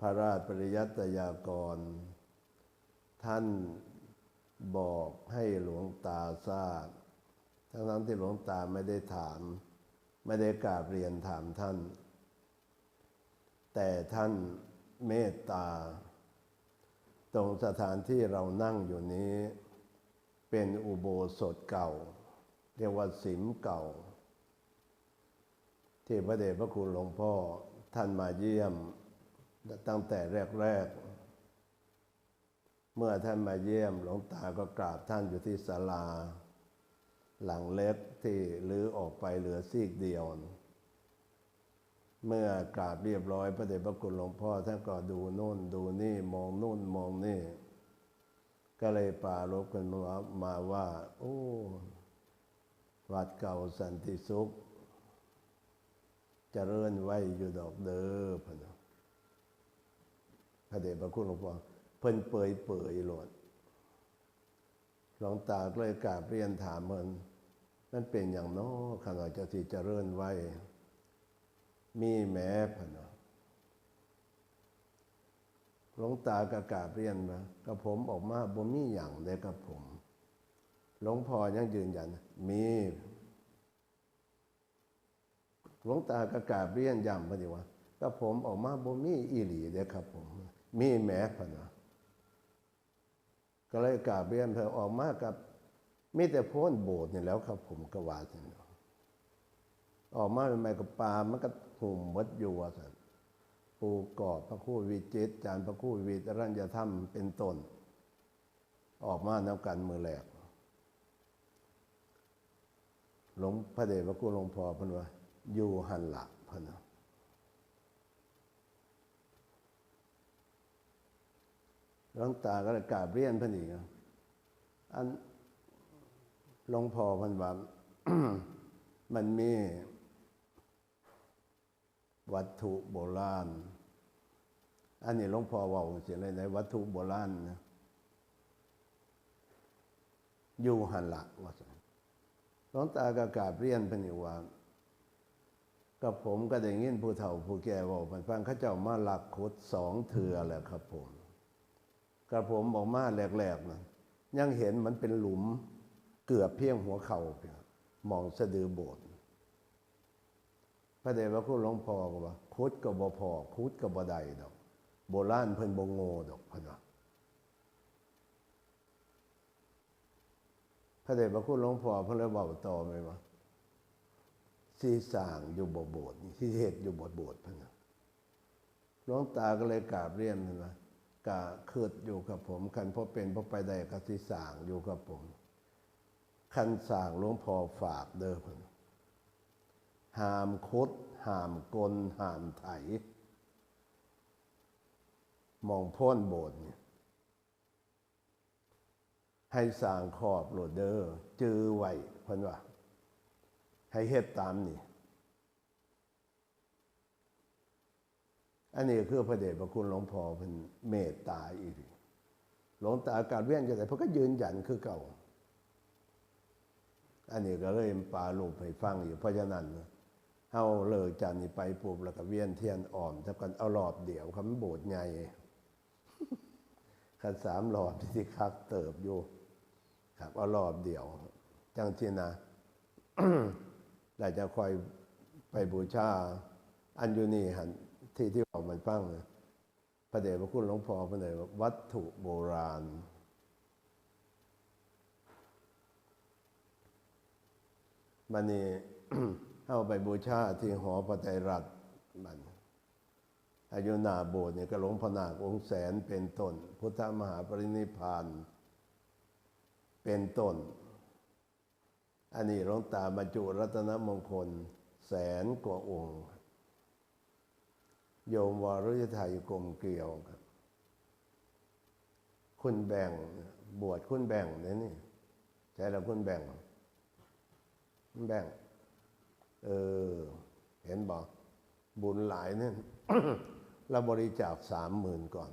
พระราชปริยัตยากร ท่านบอกให้หลวงตาทราบ ทั้งนั้นที่หลวงตาไม่ได้ถาม ไม่ได้กราบเรียนถามท่าน แต่ท่านเมตตา ตรงสถานที่เรานั่งอยู่นี้ เป็นอุโบสถเก่า เรียกว่าสิมเก่า ที่พระเดชพระคุณหลวงพ่อท่านมาเยี่ยม ตั้งแต่แรก ๆ เมื่อท่านมาเยี่ยมหลวงตาก็กราบท่านอยู่ที่ศาลา หลังเล็กที่ลื้อออกไปเหลือซีกเดียว เมื่อกราบเรียบร้อยพระเดชพระคุณหลวงพ่อท่านก็ดูโน่นดูนี่มองโน่นมองนี่ ก็เลยปารบกันมามาว่า โอ้วัดเก่าสันติสุขจเจริญไว้อยู่ดอกเด้อพนะ พระเดชพระคุณหลวงพ่อเพิ่นเปยเปยโหลดหลวงตาก็เลยกราบเรียนถามมันนั่นเป็นอย่างน้อขนาดจะสิเจริญไว้ มีแม้พะนะหลวงตากระกาบเรียนมากับผมออกมาบ่มีอย่างเลยกับผมหลวงพ่อยังยืนยัน มีหลวงตากระกาบเรียนย้ำพอดีว่าก็ผมออกมาบ่มีอีหลีเด้ครับผม มีแม้พนะก็เลยกราบเรียนเธอออกมากับมีแต่พ้นโบสถ์นี่แล้วครับ ผมก็ว่าสิออกมาใหม่กับปลามันก็หุ่มวัดอยู่ว่าสันปูกอบพระคู่วิจิตจานพระคู่วิตรัญญธรรมเป็นต้นออกมาแล้วกันมือแหลกหลวงพระเดชพระคุณหลวงพ่อเพันว่าอยู่หันหลักพะนะ หลวงตาก็เลยกราบเรียนพันอีกอันหลวงพ่อพันว่ามันมีวัตถุโบราณ อันนี้หลวงพ่อว่าเสียเลยในวัตถุโบราณนะอยู่หันหลักว่าสันหลวงตากากาบเรียนเป็นอยู่ว่ากับผมก็ได้ยินผู้เฒ่าผู้แก่บอกมันฟังข้าเจ้ามาหลักขุดสองเถื่อแหละครับผม กับผมบอกมาแหลกๆนะยังเห็นมันเป็นหลุมเกือบเพียงหัวเข่าเพียงมองสะดือโบสถ์พระเดชพระคุณหลวงพ่อก็ว่าคุดกับบ่พอคุดกับบ่ได้ดอก โบราณเพิ่นบ่โง่ดอกพนะพระเดชพระคุณหลวงพ่อเพิ่นเลยเว้าต่อไปว่าที่สางอยู่บ่โบสถ์ที่เฮ็ดอยู่บ่โบสถ์พนะหลวงตาก็เลยกราบเรียนนะ กะคืดอยู่กับผม คันพอเป็นพอไปได้ก็สิสางอยู่กับผม คันสางหลวงพ่อฝากเด้อพุ่นหามคดหามกลหามไถมองพ้นโบสถ์เนี่ยให้สร้างขอบโหลดเดอร์จือไว้เพิ่นว่า ให้เฮ็ดตามนี่ อันนี้คือพระเดชพระคุณหลวงพ่อเพิ่นเมตตาอีกหลวงตาการเวียนจะได้เพิ่นก็ยืนยันคือเก่า อันนี้ก็เลยปาลูกให้ฟังอยู่เพราะฉะนั้นเฮาเลิกจากนี้ไปปุ๊บแล้วก็เวียนเทียนอ่อมถ้ากันเอารอบเดี่ยวคำโบสถ์ใหญ่คันสามรอบที่คักเติบอยู่ ครับเอารอบเดี่ยว จังที่นะเราจะคอยไปบูชาอันอยู่นี่หัน ที่ที่บอกมันฟังเลยพระเดชพระคุณหลวงพ่อพระเดชวัตถุโบราณ มันนี่เข้าไปบูชาที่หอพระไตรรัตน์มันอายุนาโบสถ์เนี่ยก็หลวงพระนาคองค์แสนเป็นต้น พุทธมหาปรินิพพาน เป็นต้น อันนี้หลวงตาบรรจุรัตนมงคล แสนกว่าองค์ โยมวรุยุทธายกรมเกลียวครับ คุณแบ่งบวชคุณแบ่งเนี่ยนี่ใช่แล้วคุณแบ่งคุณแบ่ง เออ เห็นบอก บุญหลายเนี่ยเราบริจาคสามหมื่นก่อน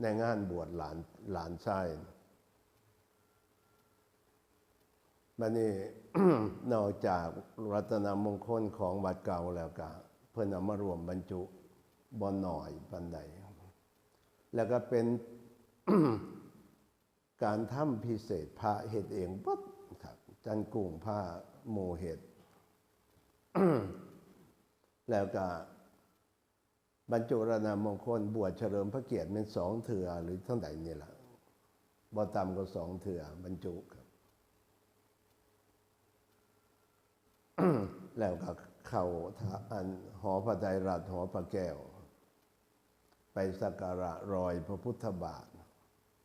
ในงานบวชหลานหลานชายมันนี่นอกจากรัตนมงคลของวัดเก่าแล้วก็เพื่อนเอามารวมบรรจุ บอนหน่อยปันใดแล้วก็เป็นการทำพิเศษพระเห็ดเองปั๊บครับจันกุ้งผ้าโมเห็ดแล้วก็บรรจุรณามงคลบวชเฉลิมพระเกียรติเป็นสองเถื่อหรือเท่าไหร่นี่แหละบ่ต่ำก็สองเถื่อบรรจุครับ แล้วก็เข้าทาอันหอพระไตรรัตหอพระแก้ว ไปสักการะรอยพระพุทธบาท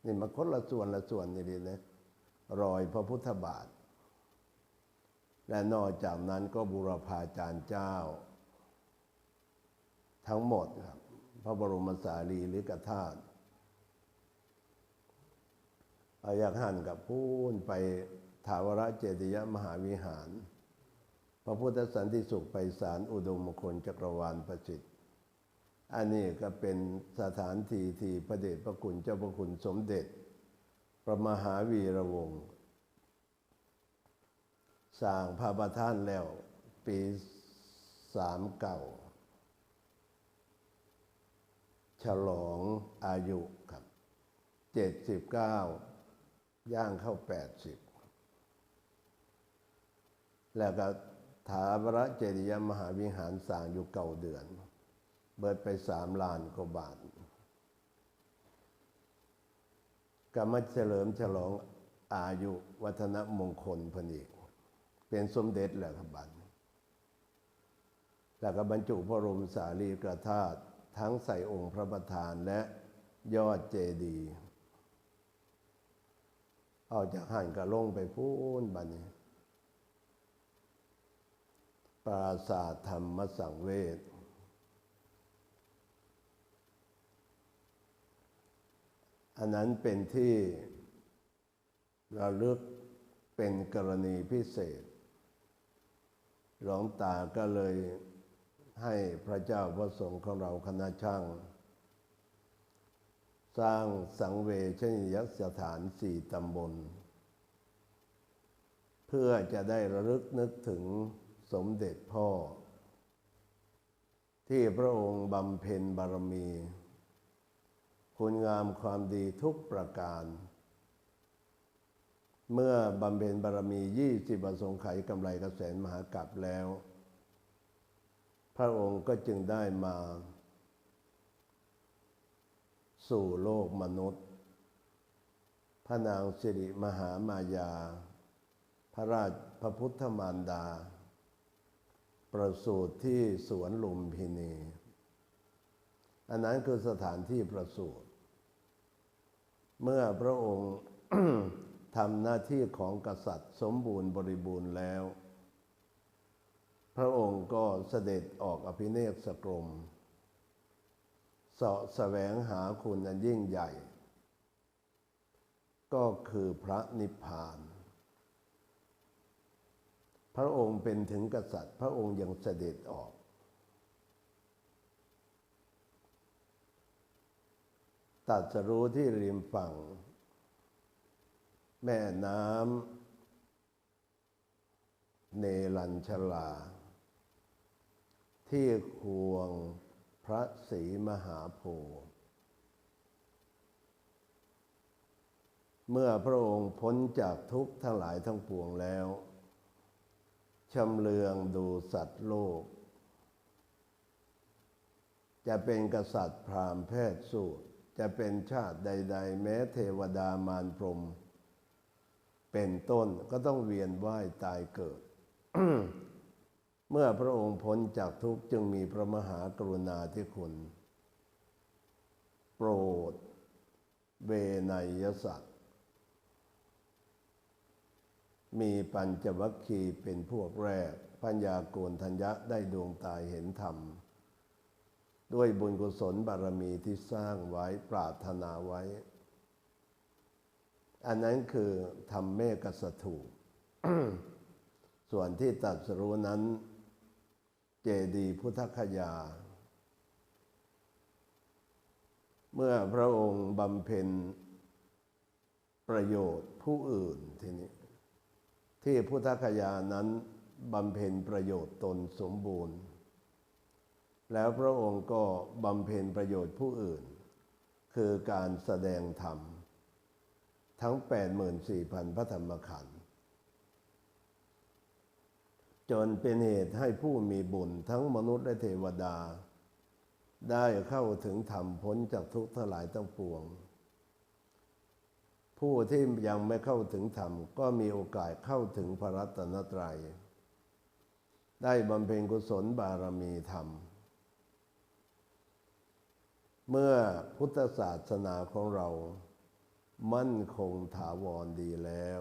นี่มันคนละส่วนละส่วนนี่ดีนะรอยพระพุทธบาท และนอกจากนั้นก็บุรพาจารย์เจ้า ทั้งหมดครับ พระบรมสารีริกธาตุอายักหันกับพูนไปถาวรเจดียมหาวิหาร พระพุทธสันติสุขไปสารอุดมมงคลจักรวาลประสิทธิ อันนี้ก็เป็นสถานที่ที่พระเดชพระคุณเจ้าพระคุณสมเด็จ พระมหาวีระวงศ์สร้างพระประธานแล้วปีสามเก่า ฉลองอายุครับเจ็ดสิบเก้าย่างเข้าแปดสิบแล้วก็ถาบระเจดียมหาวิหารสร้างอยู่เก่าเดือน เบิดไปสามล้านกว่าบาทก็มเฉลิมฉลองอายุวัฒนมงคลพนอีกเป็นสมเด็จแล้วครับบันแล้วก็บรรจุพระบรมสารีริกธาตุทั้งใส่องค์พระประธานและยอดเจดีย์เอาจากหันกระลงไปพูนบันนี้ ปราสาทธรรมสังเวช อันนั้นเป็นที่ระลึกเป็นกรณีพิเศษ หลวงตาก็เลยให้พระเจ้าพระสงฆ์ของเราคณะช่าง สร้างสังเวชนียสถานสี่ตำบล เพื่อจะได้ระลึกนึกถึงสมเด็จพ่อ ที่พระองค์บำเพ็ญบารมี คุณงามความดีทุกประการ เมื่อบำเพ็ญบารมียี่สิบประสงค์ไขกำไรกระแสนมหากรัปแล้ว พระองค์ก็จึงได้มา สู่โลกมนุษย์ พระนางสิริมหามายา พระราชพระพุทธมารดา ประสูติที่สวนลุมพินีอันนั้นคือสถานที่ประสูติ เมื่อพระองค์ทำหน้าที่ของกษัตริย์สมบูรณ์บริบูรณ์แล้ว พระองค์ก็เสด็จออกอภิเนศกรมเสาะแสวงหาคุณอันยิ่งใหญ่ ก็คือพระนิพพาน พระองค์เป็นถึงกษัตริย์ พระองค์ยังเสด็จออก ตัดสรู้ที่ริมฝั่ง แม่น้ำเนลัญชลา ที่ควงพระศรีมหาโพธิ์เมื่อพระองค์พ้นจากทุกข์ทั้งหลายทั้งปวงแล้วชำเลืองดูสัตว์โลก จะเป็นกษัตริย์พราหมณ์แพทย์สูตร จะเป็นชาติใด ๆ แม้เทวดามารพรม เป็นต้นก็ต้องเวียนว่ายตายเกิด เมื่อพระองค์พ้นจากทุกข์จึงมีพระมหากรุณาธิคุณ โปรด เวนยสัตว์ มีปัญจวัคคีย์เป็นพวกแรกปัญญาโกนทัญญะได้ดวงตาเห็นธรรม ด้วยบุญกุศลบารมีที่สร้างไว้ปรารถนาไว้ อันนั้นคือทำเมกสถูส่วนที่ตัดสรู้นั้น เจดียพุทธคยา เมื่อพระองค์บำเพ็ญประโยชน์ผู้อื่นทีนี้ ที่พุทธคยานั้นบำเพ็ญประโยชน์ตนสมบูรณ์ แล้วพระองค์ก็บำเพ็ญประโยชน์ผู้อื่น คือการแสดงธรรม ทั้ง 84,000 พระธรรมขันธ์จนเป็นเหตุให้ผู้มีบุญทั้งมนุษย์และเทวดา ได้เข้าถึงธรรมพ้นจากทุกข์ทั้งหลายทั้งปวง ผู้ที่ยังไม่เข้าถึงธรรม ก็มีโอกาสเข้าถึงพระรัตนตรัย ได้บำเพ็ญกุศลบารมีธรรม เมื่อพุทธศาสนาของเรา มั่นคงถาวรดีแล้ว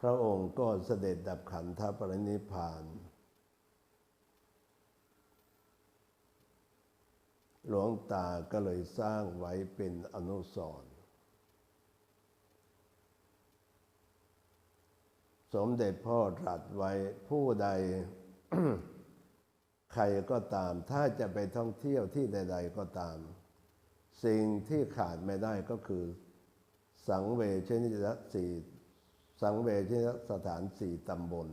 พระองค์ก็เสด็จดับขันธปรินิพานหลวงตาก็เลยสร้างไว้เป็นอนุสรณ์สมเด็จพ่อตรัสไว้ผู้ใด ใครก็ตาม ถ้าจะไปท่องเที่ยวที่ใด ๆ ก็ตาม สิ่งที่ขาดไม่ได้ก็คือ สังเวชนิยสีสังเวชนิยสถานสี่ตำบล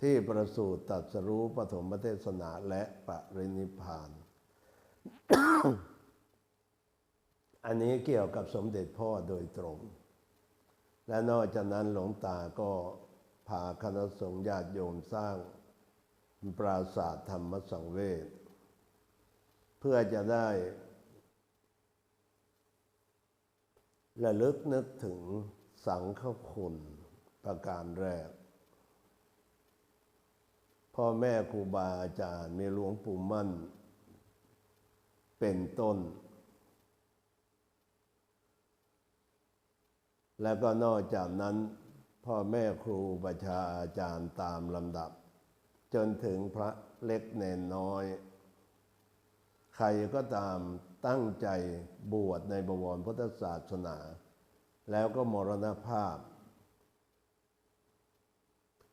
ที่ประสูติตรัสรู้ปฐมเทศนาและปรินิพพานอันนี้เกี่ยวกับสมเด็จพ่อโดยตรง และนอกจากนั้นหลวงตาก็พาคณะสงฆ์ญาติโยมสร้าง ปราสาทธรรมสังเวชเพื่อจะได้ระลึกนึกถึงสังฆคุณประการแรก พ่อแม่ครูบาอาจารย์มีหลวงปู่มั่น เป็นต้น แล้วก็นอกจากนั้น พ่อแม่ครูประชาอาจารย์ตามลำดับ จนถึงพระเล็กเนนน้อย ใครก็ตามตั้งใจบวชในบวรพุทธศาสนา แล้วก็มรณภาพ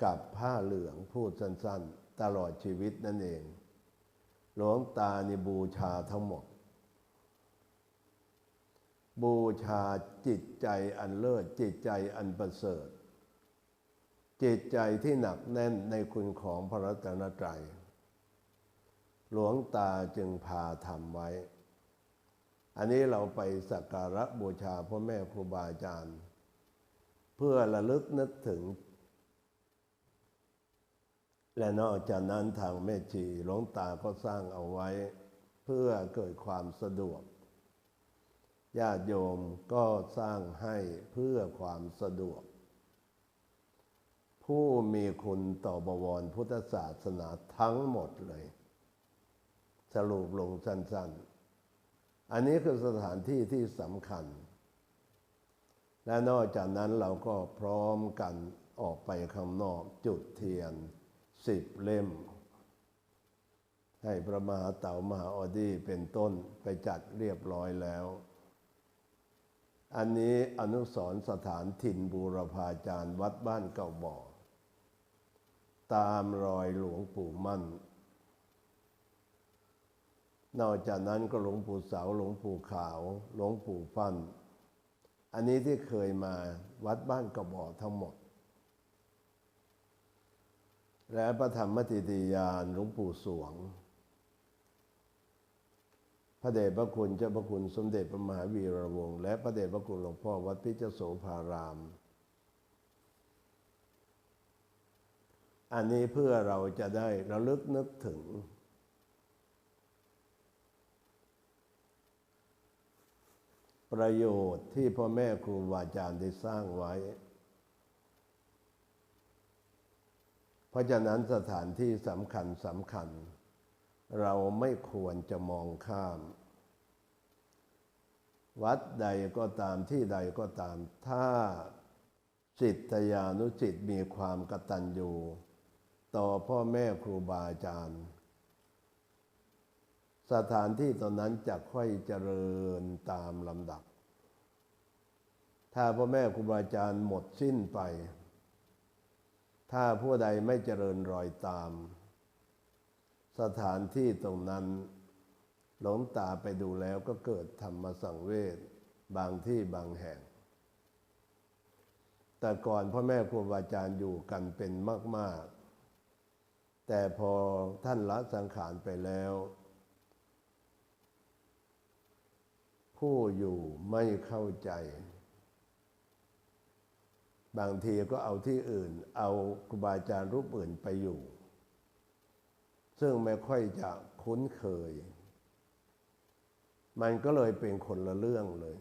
กับผ้าเหลืองพูดสั้น ๆ ตลอดชีวิตนั่นเอง หลวงตาในบูชาทั้งหมด บูชาจิตใจอันเลิศจิตใจอันประเสริฐ จิตใจที่หนักแน่นในคุณของพระรัตนตรัย หลวงตาจึงพาทำไว้ อันนี้เราไปสักการะบูชาพ่อแม่ครูบาอาจารย์ เพื่อระลึกนึกถึง และนอกจากนั้นทางแม่ชีหลวงตาก็สร้างเอาไว้ เพื่อเกิดความสะดวก ญาติโยมก็สร้างให้เพื่อความสะดวก ผู้มีคุณต่อบวรพุทธศาสนาทั้งหมดเลย สรุปลงสั้น ๆ อันนี้คือสถานที่ที่สำคัญ และนอกจากนั้นเราก็พร้อมกันออกไปข้างนอกจุดเทียนสิบเล่ม ให้พระมหาเต่ามหาออดีเป็นต้นไปจัดเรียบร้อยแล้ว อันนี้อนุสรสถานถิ่นบูรพาจารย์วัดบ้านเก่าบ่อ ตามรอยหลวงปู่มั่น นอกจากนั้นก็หลวงปู่เสาหลวงปู่ขาว หลวงปู่ฟัน อันนี้ที่เคยมาวัดบ้านกระบอกทั้งหมด และพระธรรมติติยานหลวงปู่สวง พระเดชพระคุณเจ้าพระคุณสมเด็จพระมหาวีระวงศ์และพระเดชพระคุณหลวงพ่อวัดพิจโสภาราม อันนี้เพื่อเราจะได้ระลึกนึกถึง ประโยชน์ที่พ่อแม่ครูบาอาจารย์ได้สร้างไว้ เพราะฉะนั้นสถานที่สำคัญสำคัญ เราไม่ควรจะมองข้าม วัดใดก็ตามที่ใดก็ตามถ้าจิตยานุจิตมีความกตัญญู ต่อพ่อแม่ครูบาอาจารย์ สถานที่ตอนนั้นจะค่อยเจริญตามลำดับ ถ้าพ่อแม่ครูบาอาจารย์หมดสิ้นไป ถ้าผู้ใดไม่เจริญรอยตาม สถานที่ตรงนั้น หลงตาไปดูแล้วก็เกิดธรรมสังเวชบางที่บางแห่งแต่ก่อนพ่อแม่ครูบาอาจารย์อยู่กันเป็นมาก แต่พอท่านละสังขารไปแล้ว ผู้อยู่ไม่เข้าใจ บางทีก็เอาที่อื่น เอาครูบาอาจารย์รูปอื่นไปอยู่ ซึ่งไม่ค่อยจะคุ้นเคย มันก็เลยเป็นคนละเรื่องเลย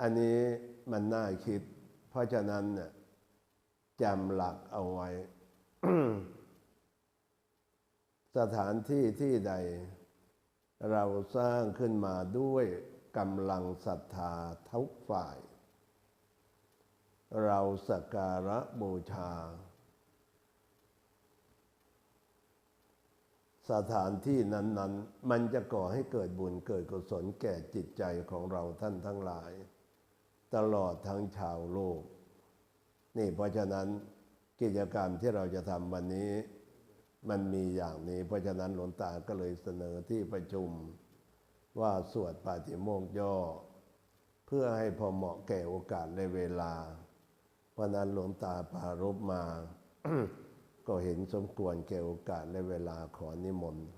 อันนี้มันน่าคิด เพราะฉะนั้นเนี่ย จำหลักเอาไว้ สถานที่ที่ใด เราสร้างขึ้นมาด้วยกำลังศรัทธาทุกฝ่าย เราสักการะบูชา สถานที่นั้น ๆ มันจะก่อให้เกิดบุญเกิดกุศลแก่จิตใจของเราท่านทั้งหลาย ตลอดทั้งชาวโลก นี่เพราะฉะนั้นกิจกรรมที่เราจะทำวันนี้ มันมีอย่างนี้ เพราะฉะนั้นหลวงตาก็เลยเสนอที่ประชุมว่าสวดปาฏิโมกข์ย่อ เพื่อให้พอเหมาะแก่โอกาสในเวลา เพราะนั้นหลวงตาปารบมา ก็เห็นสมควรแก่โอกาสและเวลาขอนิมนต์